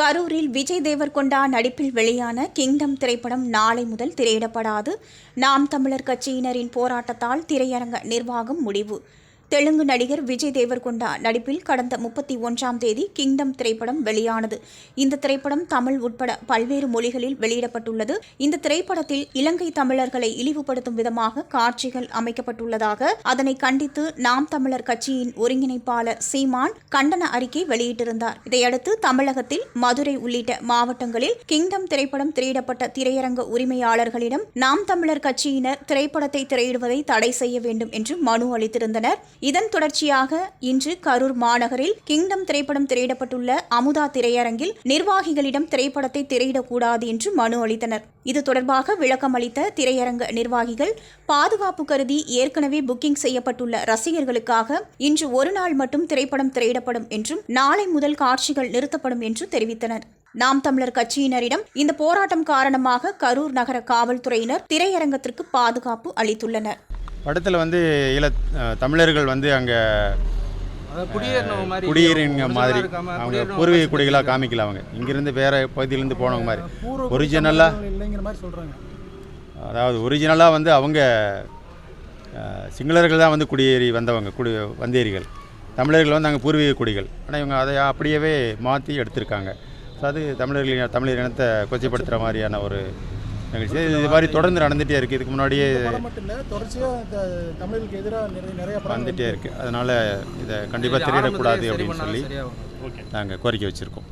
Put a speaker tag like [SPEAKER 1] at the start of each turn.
[SPEAKER 1] கரூரில் விஜய் தேவர்கொண்டா நடிப்பில் வெளியான கிங்டம் திரைப்படம் நாளை முதல் திரையிடப்படாது. நாம் தமிழர் கட்சியினரின் போராட்டத்தால் திரையரங்க நிர்வாகம் முடிவு. தெலுங்கு நடிகர் விஜய் தேவர்கொண்டா நடிப்பில் கடந்த முப்பத்தி ஒன்றாம் தேதி கிங்டம் திரைப்படம் வெளியானது. இந்த திரைப்படம் தமிழ் உட்பட பல்வேறு மொழிகளில் வெளியிடப்பட்டுள்ளது. இந்த திரைப்படத்தில் இலங்கை தமிழர்களை இழிவுபடுத்தும் விதமாக காட்சிகள் அமைக்கப்பட்டுள்ளதாக அதனை கண்டித்து நாம் தமிழர் கட்சியின் ஒருங்கிணைப்பாளர் சீமான் கண்டன அறிக்கை வெளியிட்டிருந்தார். இதையடுத்து தமிழகத்தில் மதுரை உள்ளிட்ட மாவட்டங்களில் கிங்டம் திரைப்படம் திரையிடப்பட்ட திரையரங்க உரிமையாளர்களிடம் நாம் தமிழர் கட்சியினர் திரைப்படத்தை திரையிடுவதை தடை செய்ய வேண்டும் என்று மனு அளித்திருந்தனர். இதன் தொடர்ச்சியாக இன்று கரூர் மாநகரில் கிங்டம் திரைப்படம் திரையிடப்பட்டுள்ள அமுதா திரையரங்கில் நிர்வாகிகளிடம் திரைப்படத்தை திரையிடக்கூடாது என்று மனு அளித்தனர். இது தொடர்பாக விளக்கம் அளித்த திரையரங்க நிர்வாகிகள் பாதுகாப்பு கருதி ஏற்கனவே புக்கிங் செய்யப்பட்டுள்ள ரசிகர்களுக்காக இன்று ஒரு நாள் மட்டும் திரைப்படம் திரையிடப்படும் என்றும் நாளை முதல் காட்சிகள் நிறுத்தப்படும் என்று தெரிவித்தனர். நாம் தமிழர் கட்சியினரிடம் இந்த போராட்டம் காரணமாக கரூர் நகர காவல்துறையினர் திரையரங்கத்திற்கு பாதுகாப்பு அளித்துள்ளனர்.
[SPEAKER 2] படத்தில் வந்து ஈழ தமிழர்கள் வந்து அங்கே
[SPEAKER 3] குடியேறினவங்க மாதிரி
[SPEAKER 2] அவங்க பூர்வீக குடிகளாக காமிக்கல அவங்க. இங்கிருந்து வேறு பகுதியிலேருந்து போனவங்க மாதிரி. ஒரிஜினலாக
[SPEAKER 4] இல்லைங்கிற மாதிரி சொல்கிறாங்க
[SPEAKER 2] அதாவது ஒரிஜினலாக வந்து அவங்க சிங்களர்கள் தான் வந்து குடியேறி வந்தவங்க குடி வந்தேரிகள். தமிழர்கள் வந்து அங்கே பூர்வீக குடிகள். ஆனால் இவங்க அதை அப்படியே மாற்றி எடுத்திருக்காங்க. ஸோ அது தமிழர்கள் தமிழர் இனத்தை கொச்சைப்படுத்துகிற மாதிரியான ஒரு நிகழ்ச்சி. இது மாதிரி தொடர்ந்து நடந்துகிட்டே இருக்குது இதுக்கு முன்னாடியே
[SPEAKER 4] தொடர்ச்சியாக தமிழர்களுக்கு எதிராக நிறைய
[SPEAKER 2] வந்துகிட்டே இருக்குது அதனால் இதை கண்டிப்பாக திரையிடக்கூடாது அப்படின்னு சொல்லி. நாங்கள் கோரிக்கை வச்சுருக்கோம்.